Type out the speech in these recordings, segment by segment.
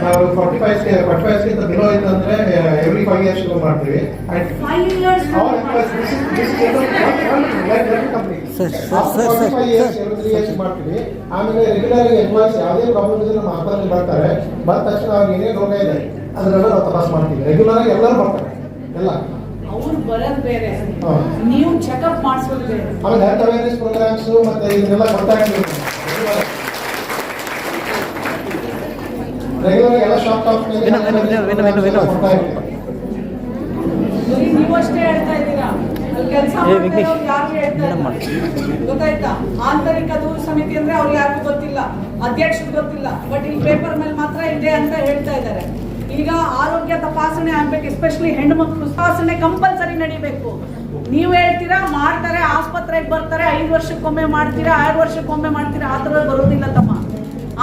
ನಾವು forty five forty ಫೈವ್ಸ್ಗಿಂತ below ಇತ್ತಂದ್ರೆ ಎವ್ರಿ ಫೈವ್ ಇಯರ್ಸ್ ಮಾಡ್ತೀವಿ. Years all employees, this is, this is general, one, one, like, like company. Sir, sir, After sir, sir, 45 years, sir. every three years ಮಾಡ್ತೀವಿ. ಆಮೇಲೆ regular employees ಯಾವುದೇ problem ಇದ್ರೆ ನಮ್ಮ ಆಫೀಸಲ್ಲಿ ಬರ್ತಾರೆ ಬಂದ ತಕ್ಷಣ ಅವ್ರಿಗೆ ಏನೇ ರೋಗ ಇದೆ ಅದನ್ನೆಲ್ಲ ನಾವು ತಪಾಸ್ ಮಾಡ್ತೀವಿ. ರೆಗ್ಯುಲರ್ ಆಗಿ ಎಲ್ಲರೂ ಬರ್ತಾರೆ ಎಲ್ಲ. ಅವ್ರು ಬರೋದ್ ಬೇರೆ. ನೀವು ಚೆಕಪ್ ಮಾಡಿಸೋದು ಬೇರೆ. ಆಮೇಲೆ ಹೆಲ್ತ್ ಅವೇರ್ನೆಸ್ ಪ್ರೋಗ್ರಾಮ್ಸ್ ಮತ್ತೆ ಇದನ್ನೆಲ್ಲ ಇರ್ತೀವಿ ರೆಗ್ಯುಲರ್ ಎಲ್ಲ ಶಾಪ್ ಟಾಪ್ ನೀವಷ್ಟೇ ಹೇಳ್ತಾ ಇದ್ದೀರಾ? ಕೆಲಸ. ಗೊತ್ತಾಯ್ತಾ? ಆಂತರಿಕ ದೂರ ಸಮಿತಿ ಅಂದ್ರೆ ಅವ್ರಿಗೆ ಯಾರಿಗೂ ಗೊತ್ತಿಲ್ಲ. ಅಧ್ಯಕ್ಷರು ಗೊತ್ತಿಲ್ಲ. ಬಟ್ ಈ ಪೇಪರ್ ಮೇಲೆ ಮಾತ್ರ ಇದೆ ಅಂತ ಹೇಳ್ತಾ ಇದ್ದಾರೆ. ಈಗ ಆರೋಗ್ಯ ತಪಾಸಣೆ ಆಗ್ಬೇಕು ಎಸ್ಪೆಷಲಿ ಹೆಣ್ಮಕ್ಳು ತಪಾಸಣೆ ಕಂಪಲ್ಸರಿ ನಡಿಬೇಕು. ನೀವು ಹೇಳ್ತೀರಾ ಮಾಡ್ತಾರೆ ಆಸ್ಪತ್ರೆಗೆ ಬರ್ತಾರೆ ಐದು ವರ್ಷಕ್ಕೊಮ್ಮೆ ಮಾಡ್ತೀರಾ ಆರು ವರ್ಷಕ್ಕೊಮ್ಮೆ ಮಾಡ್ತೀರಾ ಆ ಥರ ಬರೋದಿಲ್ಲ ತಮ್ಮ.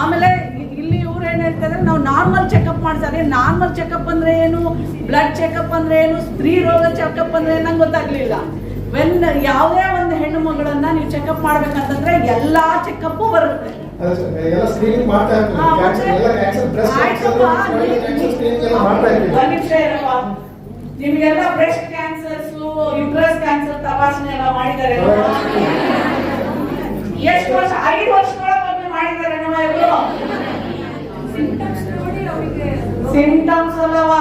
ಆಮೇಲೆ ಹೇಳ್ತಾರೆ ನಾವು ನಾರ್ಮಲ್ ಚೆಕಪ್ ಮಾಡ್ತಾರೆ ನಾರ್ಮಲ್ ಚೆಕಪ್ ಅಂದ್ರೆ ಏನು? ಬ್ಲಡ್ ಚೆಕಪ್ ಅಂದ್ರೆ ಏನು? ಸ್ತ್ರೀ ರೋಗ ಚೆಕಪ್ ಅಂದ್ರೆ ನಂಗೆ ಗೊತ್ತಾಗ್ಲಿಲ್ಲ. ವೆನ್ ಯಾವುದೇ ಒಂದು ಹೆಣ್ಣು ಮಗಳನ್ನ ನೀವು ಚೆಕಪ್ ಮಾಡ್ಬೇಕಂತಂದ್ರೆ ಎಲ್ಲಾ ಚೆಕಪ್ ಬರುತ್ತೆ. ನಿಮ್ಗೆಲ್ಲ ಬ್ರೆಸ್ಟ್ ಕ್ಯಾನ್ಸರ್ಸ್ ಯುಟ್ರಸ್ ಕ್ಯಾನ್ಸರ್ ತಪಾಸಣೆ ಎಲ್ಲ ಮಾಡಿದ್ದಾರೆ. ಎಷ್ಟು ವರ್ಷ ಐದು ವರ್ಷದೊಳಗೆ ಮಾಡಿದ್ದಾರೆ ನಮ್ಮ ಇವರು ಸಿಂಟಮ್ಸ್ ಅಲ್ಲವ?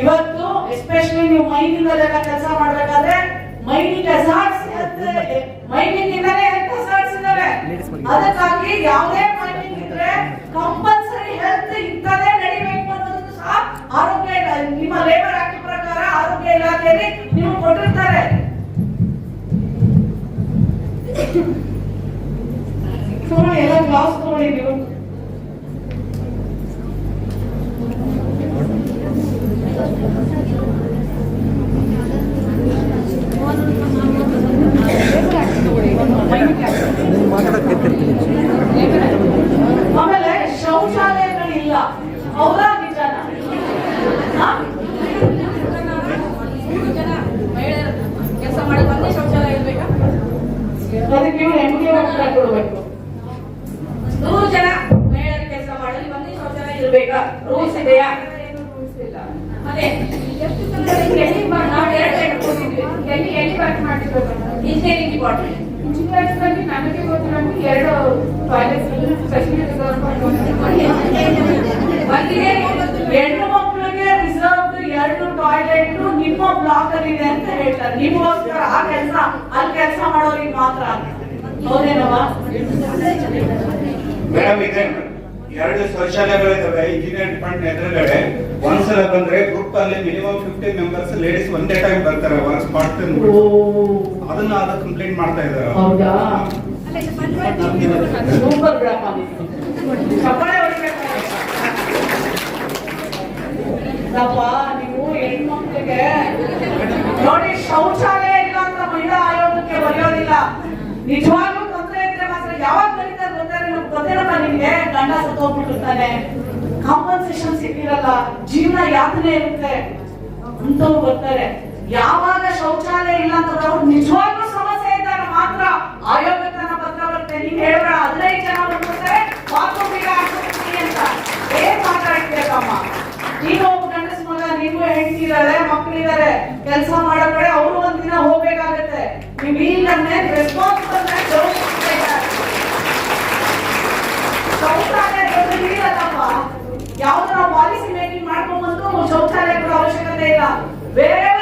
ಇವತ್ತು ಎಸ್ಪೆಷಲಿ ನೀವು ಮೈನಿಂದಲೆಲ್ಲ ಕೆಲಸ ಮಾಡ್ಬೇಕಾದ್ರೆ ಮೈನಿಂಗ್ ಹಜಾರ್ಡ್ಸ್ ಮೈನಿಂಗ್ ಇಂದಲೇ ಹೆಲ್ತ್ ಹಜಾರ್ಡ್ಸ್ ಇದಾವೆ ಅದಕ್ಕಾಗಿ ಯಾವುದೇ ಮೈನಿಂಗ್ ಇದ್ರೆ ಕಂಪಲ್ಸರಿ ಹೆಲ್ತ್ ಇಂಥದೇ ನಡಿಬೇಕು ಅನ್ನೋದು ಸಹ ಆರೋಗ್ಯ ಇಲ- ನಿಮ್ಮ ಲೇಬರ್ ಆಕ್ಟ್ ಪ್ರಕಾರ ಆರೋಗ್ಯ ಇಲಾಖೆಯಲ್ಲಿ ನೀವು ಕೊಟ್ಟಿರ್ತಾರೆ ತಗೊಳ್ಳಿ ಎಲ್ಲ ಗ್ಲಾಸ್ ತಗೊಳ್ಳಿ ನೀವು ನೀವು ಮಾತಾಡೋಕೆ ಕೇಳ್ತಿರ್ತೀನಿ ಆಮೇಲೆ ಶೌಚಾಲಯಗಳಿಲ್ಲ ಹೌದಾ ನಿಜಾನ ಹಾ? ಕೆಲಸ ಮಾಡಿ ಬಂದೇ ಶೌಚಾಲಯ ಇರ್ಬೇಕಾ ಅದಕ್ಕೆ ನೀವು ಹೆಂಗೆ ಉತ್ತರ ಕೊಡ್ಬೇಕು ನೂರು ಜನ ಮಹಿಳೆಯರು ಕೆಲಸ ಮಾಡಲಿ ಒಂದೇ ಶೌಚಾಲಯ ಇರ್ಬೇಕಾ ರೂಲ್ಸ್ ಇದೆಯಾ ಏನು rules ಇಲ್ಲ. ಅದೇ ಎಷ್ಟು ಸಲ ಎಲ್ಲಿ ಬಾ- ನಾವು ಎರಡು ಎರಡು ಕೊಟ್ಟಿದ್ವಿ. ಎಲ್ಲಿ ಎಲ್ಲಿ ವರ್ಕ್ ಮಾಡ್ತಿರ್ಬೇಕು ಇಂಜಿನಿಯರ್ಸ್ ಅಲ್ಲಿ ನಮಗೆ ಗೊತ್ತಿರೋದು ಎರಡು ಟಾಯ್ಲೆಟ್ಸ್ ಹೆಣ್ಣು ಮಕ್ಕಳಿಗೆ ರಿಸರ್ವ್ ಎರಡು ಟಾಯ್ಲೆಟ್ ನಿಮ್ಮ ಬ್ಲಾಕ್ ಅಲ್ಲಿ ಇದೆ. ಅಂತ ಹೇಳ್ತಾರೆ ನಿಮಗೋಸ್ಕರ ಆ ಕೆಲಸ ಅಲ್ಲಿ ಕೆಲಸ ಮಾಡೋರಿಗೆ ಮಾತ್ರ ಹೌದೇನವ ಮೇಡಮ್ ಇದೆ ಎರಡು ಶೌಚಾಲಯಗಳಿದಾವೆ ಇಂಜಿನಿಯರ್ ಡಿಪಾರ್ಟ್ಮೆಂಟ್ ಎದುರುಗಡೆ ಒಂದ್ಸಲ ಬಂದ್ರೆ ಗ್ರೂಪ್ ಅಲ್ಲಿ ಮಿನಿಮಮ್ ಫಿಫ್ಟಿ ಮೆಂಬರ್ಸ್ ಲೇಡೀಸ್ ಒಂದೇ ಟೈಮ್ ಬರ್ತಾರೆ. ಒನ್ ಸ್ಪಾಟ್ ಅದನ್ನ ಅದ ಕಂಪ್ಲೇಂಟ್ ಮಾಡ್ತಾ ಇದ್ದಾರೆ. ಹೌದಾ? ಸೂಪರ್ ಹೊಡಿಬೇಕು. ಅಪ್ಪ ನೀವು ಹೆಣ್ಮಕ್ಳಿಗೆ ನೋಡಿ ಶೌಚಾಲಯ ಇಲ್ಲ ಅಂತ ಮಹಿಳಾ ಆಯೋಗಕ್ಕೆ ಬರೆಯೋದಿಲ್ಲ. ನಿಜವಾಗ್ಲೂ ತೊಂದರೆ ಇದ್ರೆ ಮಾತ್ರ ಯಾವಾಗ ಬರೀತಾರೆ ತೊಂದರೆ ಗೊತ್ತಿರಲ್ಲ ನಿಮ್ಗೆ ಗಂಡ ಸತ್ತೋಗ್ಬಿಟ್ಟಿರ್ತಾನೆ ಕಾಂಪನ್ಸೇಷನ್ ಸಿಕ್ಕಿರಲ್ಲ ಜೀವನ ಯಾತನೆ ಇರುತ್ತೆ. ಅಂತವ್ರು ಬರ್ತಾರೆ. ಯಾವಾಗ ಶೌಚಾಲಯ ಇಲ್ಲ ಅಂತ ಅವ್ರು ನಿಜವಾಗ್ಲೂ ಸಮಸ್ಯೆ ಇದ್ದಾಗ ಮಾತ್ರ ಆಯೋಗಕ್ಕೆ ನನ್ನ ಪತ್ರ ಬರುತ್ತೆ ನೀನ್ ಹೇಳ ಹದಿನೈದು ಜನ ಬರ್ತಾರೆ ಬಾತ್ರೂಮಿಗೆ ಹಾಕ್ಬಿಡ್ತೀನಿ ಅಂತ. ಏನ್ ಮಾತಾಡ್ತೀರಮ್ಮ ನೀನು ಒಬ್ಬ ಗಂಡಸ ಮಗ ನೀವು ಹೆಂಡತಿದ್ದಾರೆ ಮಕ್ಕಳಿದ್ದಾರೆ ಕೆಲಸ ಮಾಡೋ ಕಡೆ ಅವರು ಒಂದಿನ ಹೋಗ್ಬೇಕಾಗತ್ತೆ. ನೀವು ಇಲ್ಲನ್ನೇ ರೆಸ್ಪಾನ್ಸಿಬಲ್ ಶೌಚಾಲಯ ಇರಲ್ಲಪ್ಪ ಯಾವ್ದು ನಾವು ಪಾಲಿಸಿ ಮೇಕಿಂಗ್ ಮಾಡ್ಕೊಂಡ್ಬಂದು ಶೌಚಾಲಯ ಕೊಡೋ ಅವಶ್ಯಕತೆ ಇಲ್ಲ. Is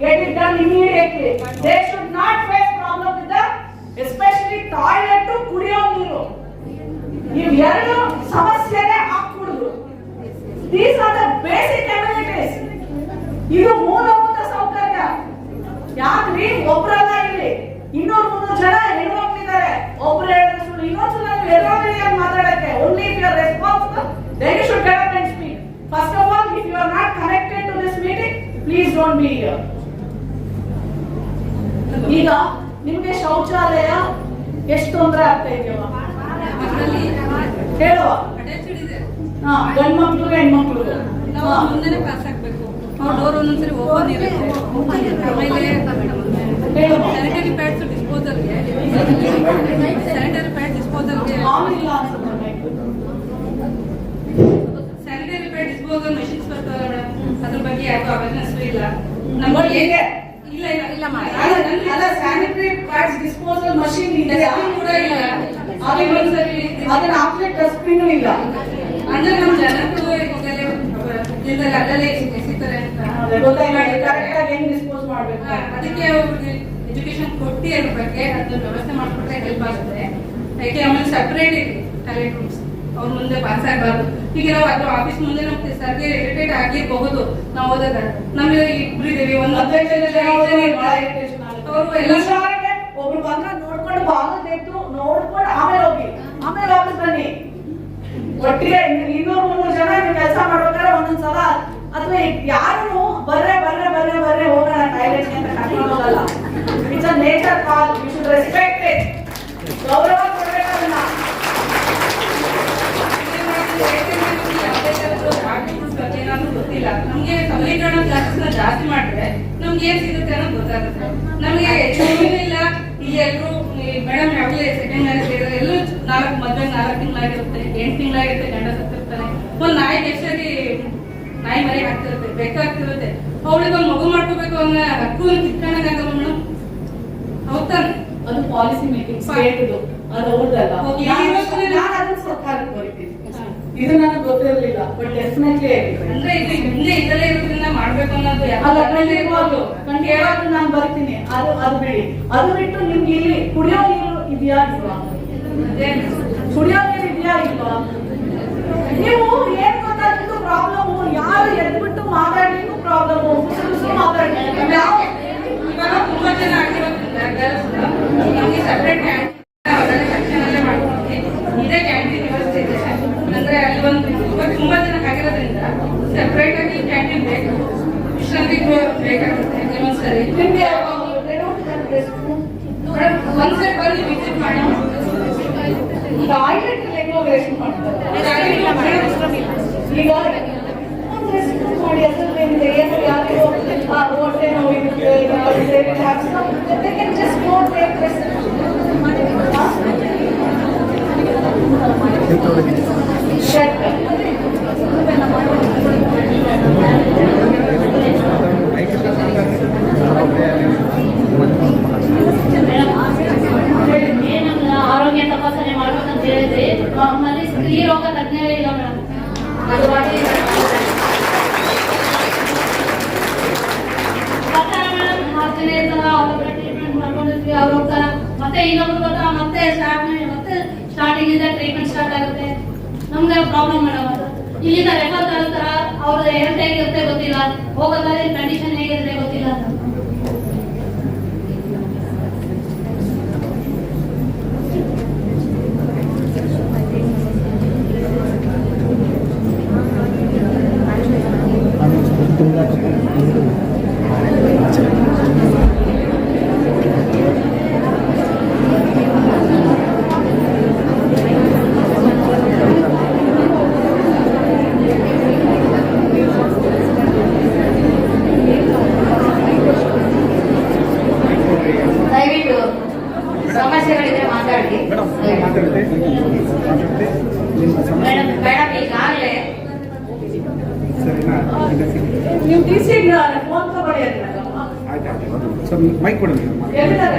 necessary get it done immediately they should not face problem with especially toilet ಕುಡಿಯೋ ನೀರು. ನೀವು ಎರಡು ಸಮಸ್ಯೆಗೆ ಹಾಕ್ಬಿಡುದು. These are the basic amenities ಇದು ಮೂಲಭೂತ ಸೌಕರ್ಯ. ಯಾಕ್ರಿ? ಒಬ್ರಲ್ಲ ಇಲ್ಲಿ. ಇನ್ನೂರು ಮೂರು ಜನ ಹೆಣ್ಮಕ್ಳಿದ್ದಾರೆ. ಒಬ್ರು ಹೇಳಿದ್ರೆ ಸುಳ್ಳು. ಇನ್ನೊಂದು ಸಲ ನೀವು ಎದುರುಗಡೆ ಮಾತಾಡಕ್ಕೆ? Only if you are then you should get up and speak first of all if you are not connected to this meeting please don't be here ಈಗ ನಿಮಗೆ ಶೌಚಾಲಯ ಎಷ್ಟು ತೊಂದರೆ ಆಗ್ತಾ ಇದೆಯವ ಹೇಳುವ ಹಾ ಗಂಡ್ ಆಮೇಲೆ ಹೇಳುವ ಸ್ಯಾನಿಟರಿ ಪ್ಯಾಡ್ಸ್ ಡಿಸ್ಪೋಸಲ್ಗೆ ಸ್ಯಾನಿಟರಿ ಪ್ಯಾಡ್ ಡಿಸ್ಪೋಸಲ್ಗೆ ಅನ್ಸುತ್ತೆ ಡಿಸ್ಪೋಸಲ್ ಮೆಷಿನ್ಸ್ ಬರ್ತಾವಲ್ಲ ಮೇಡಮ್ ಅದ್ರ ಬಗ್ಗೆ ಯಾಕೋ ಅವೇರ್ನೆಸ್ ಇಲ್ಲ. ನಮ್ಮ ನಮ್ಮಲ್ಲಿ ಹೇಗೆ? ಇಲ್ಲ ಇಲ್ಲ ಇಲ್ಲ ಅಲ್ಲ ಸ್ಯಾನಿಟರಿ ಪ್ಯಾಡ್ಸ್ ಡಿಸ್ಪೋಸಲ್ ಮಷೀನ್ ಇದೆ. ಅದು ಕೂಡ ಇಲ್ಲ. ಅದನ್ನ ಡಸ್ಟ್ಬಿನ್ ಇಲ್ಲ. ಅಂದ್ರೆ ನಮ್ಮ ಜನಕ್ಕೂ ಈಗಲೇ ಇದ್ರಲ್ಲಿ ಅಲ್ಲಲ್ಲೇ ಸಿಗ್ತಾರೆ ಅಂತ. ಗೊತ್ತಾಯ್ತು. ಕರೆಕ್ಟ್ ಆಗಿ ಹೆಂಗ್ ಡಿಸ್ಪೋಸ್ ಮಾಡ್ಬೇಕು? ಅದಕ್ಕೆ ಅವ್ರಿಗೆ ಎಜುಕೇಶನ್ ಕೊಟ್ಟಿ ಅದ್ರ ಬಗ್ಗೆ ಅದನ್ನ ವ್ಯವಸ್ಥೆ ಮಾಡ್ಕೊಟ್ರೆ ಹೆಲ್ಪ್ ಆಗುತ್ತೆ. ಯಾಕೆ ಆಮೇಲೆ ಸಪ್ರೇಟ್ ಇದೆ ಟಾಯ್ಲೆಟ್ ರೂಮ್ಸ್ ಅವ್ರ ಮುಂದೆ ಪಾಸ್ ಆಗಬಾರ್ದು ಈಗ ನಾವು ಅದು ಆಫೀಸ್ ಮುಂದೆ ನಮ್ಗೆ ಸರ್ಗೆ ಇರಿಟೇಟ್ ಆಗಿರಬಹುದು. ನಾವು ಹೋದಾಗ ನಮಗೆ ಇಬ್ರು ಇದೀವಿ ಒಂದು. ಅವರು ಎಲ್ಲ ಒಬ್ರು ಬಂದ್ರೆ ನೋಡ್ಕೊಂಡು ಬಾಗಿಲು ನೋಡ್ಕೊಂಡು ಆಮೇಲೆ ಹೋಗಿ. ಆಮೇಲೆ ವಾಪಸ್ ಬನ್ನಿ. ಒಟ್ಟಿಗೆ ಇನ್ನೂರು ಮುನ್ನೂರು ಜನ ಕೆಲಸ ಮಾಡ್ಬೇಕಾದ್ರೆ ಒಂದೊಂದ್ಸಲ ಅಥವಾ ಯಾರು ಬರ್ರೆ ಬರ್ರೆ ಬರ್ರೆ ಬರ್ರೆ ಮೇಡಮ್ ಯಾವಾಗಲೇ ಸೆಕೆಂಡ್ ಮ್ಯಾರೇಜ್ ಇರೋದು ಎಲ್ಲೂ ನಾಲ್ಕು ಮದ್ವೆ ನಾಲ್ಕು ತಿಂಗಳಾಗಿರುತ್ತೆ ಎಂಟು ತಿಂಗಳಾಗಿರುತ್ತೆ ಗಂಡ ಸತ್ತಿರ್ತಾನೆ. ಒಂದ್ ನಾಯಿ ಎಷ್ಟರಿ ನಾಯಿ ಮರಿ ಹಾಕ್ತಿರುತ್ತೆ ಬೇಕಾಗ್ತಿರುತ್ತೆ ಅವಳಿಗೆ ಒಂದು ಮಗು ಮಾಡ್ಕೋಬೇಕು ಅನ್ನೋ ಹಕ್ಕು ಕಿತ್ಕೊಳ್ಳೋಕ್ಕಾಗಲ್ಲ ಮೇಡಮ್? ಹೌದಾನೆ ಅದು ಪಾಲಿಸಿ ಮೇಕಿಂಗ್ ಸ್ಟೇಟ್ ಅದು ಅವ್ರದ್ದಲ್ಲ ನಾನು ಅದನ್ನ ಸರ್ಕಾರಕ್ಕೆ ಬರೀತೀನಿ ಇದು ನನಗೆ ಗೊತ್ತಿರಲಿಲ್ಲ ಬಟ್ ಡೆಫಿನೆಟ್ಲಿ ಅಂದ್ರೆ ಇದು ಹಿಂದೆ ಇದರಲ್ಲೇ ಇರೋದ್ರಿಂದ ಮಾಡ್ಬೇಕು ಅನ್ನೋದು ಅಲ್ಲ ಖಂಡಿತವಾಗ್ಲು ಖಂಡಿತವಾಗ್ಲು ನಾನು ಬರ್ತೀನಿ. ಅದು ಅದು ಬಿಡಿ. ಅದು ಬಿಟ್ಟು ನಿಮ್ಗೆ ಇಲ್ಲಿ ಕುಡಿಯೋ ನೀರು ಇದೆಯಾ ಇಲ್ವಾ? ಕುಡಿಯೋ ನೀರು ಇದೆಯಾ ಇಲ್ವಾ ನೀವು ಏನ್ ಗೊತ್ತಾ ನಿಮ್ದು ಪ್ರಾಬ್ಲಮ್ ಯಾರು ಎದ್ಬಿಟ್ಟು ಮಾತಾಡ್ಲಿಕ್ಕೂ ಪ್ರಾಬ್ಲಮ್ ಮಾತಾಡಿ ಯಾವ ಇವಾಗ ತುಂಬಾ ಜನ ಆಗಿರೋದ್ರಿಂದ girls ನಮ್ಗೆ ಸಪ್ರೇಟ್ ಕ್ಯಾಂಟೀನ್ ಸೆಕ್ಷನ್ ಅಲ್ಲೇ ಮಾಡ್ಕೊಡ್ತೀವಿ ಇದೇ ಕ್ಯಾಂಟೀನ್ ವ್ಯವಸ್ಥೆ ಇದೆ ಅಂದ್ರೆ ಅಲ್ಲಿ ಒಂದು ಇವಾಗ ತುಂಬಾ ಜನ ಆಗಿರೋದ್ರಿಂದ ಸಪ್ರೇಟ್ ಆಗಿ ಕ್ಯಾಂಟೀನ್ ಬೇಕು ವಿಶ್ರಾಂತಿ ಗೃಹ ಬೇಕಾಗುತ್ತೆ ಒಂದ್ಸರಿ ನಿಮ್ಗೆ ಒಂದ್ಸರಿ ಬಂದು ವಿಸಿಟ್ ಮಾಡಿ ಟಾಯ್ಲೆಟ್ ಹೆಂಗೋ ವೇಸ್ಟ್ ಮಾಡ್ತಾರೆ ಈಗ ಒಂದ್ rescue ಮಾಡಿ ಅದ್ರಲ್ಲಿ ಏನಿದೆ? ಏನು ಯಾರಿಗೋ, ಆ, ಹೊಟ್ಟೆ ನೋವಿರುತ್ತೆ, ಯಾವುದೇ ಹಾಕ್ಸ್ಕೊ- they can just go take rest. ಆರೋಗ್ಯ ತಪಾಸಣೆ ಹೇಳಿದ್ರೆ. ತಜ್ಞರೇ ಇಲ್ಲ ಮೇಡಮ್. ಮಾಡಿ ಟ್ರೀಟ್ಮೆಂಟ್ ಮಾಡ್ಕೊಂಡಿರ್ತೀವಿ ಮತ್ತೆ ಮತ್ತೆ ಸ್ಟಾರ್ಟ್ ಮತ್ತೆ ಸ್ಟಾರ್ಟಿಂಗ್ ಇಂದ ಟ್ರೀಟ್ಮೆಂಟ್ ಸ್ಟಾರ್ಟ್ ಆಗುತ್ತೆ. ನಮ್ಗೆ ಪ್ರಾಬ್ಲಮ್ ಮೇಡಮ್ ಇಲ್ಲಿಂದ ರೆಫರ್ ತರ ಅವ್ರದ್ದು ಹೆಲ್ತ್ ಹೇಗಿರುತ್ತೆ ಗೊತ್ತಿಲ್ಲ. ಹೋಗೋದಾದ್ರೆ ಕಂಡೀಷನ್ ಹೇಗಿರುತ್ತೆ ಗೊತ್ತಿಲ್ಲ ಅಂತ ದಯವಿಟ್ಟು ಸಮಸ್ಯೆಗಳಿದ್ರೆ ಮಾತಾಡಿ ಮೇಡಮ್ ಮೇಡಮ್ ಈಗಾಗಲೇ ನೀವು ಟಿ ಸಿ ಫೋನ್ ತಗೊಳ್ಳಿ ಅಂತ ಸರ್ ಮೈಕ್ ಕೊಡಿ. ಎಲ್ಲಿದ್ದಾರೆ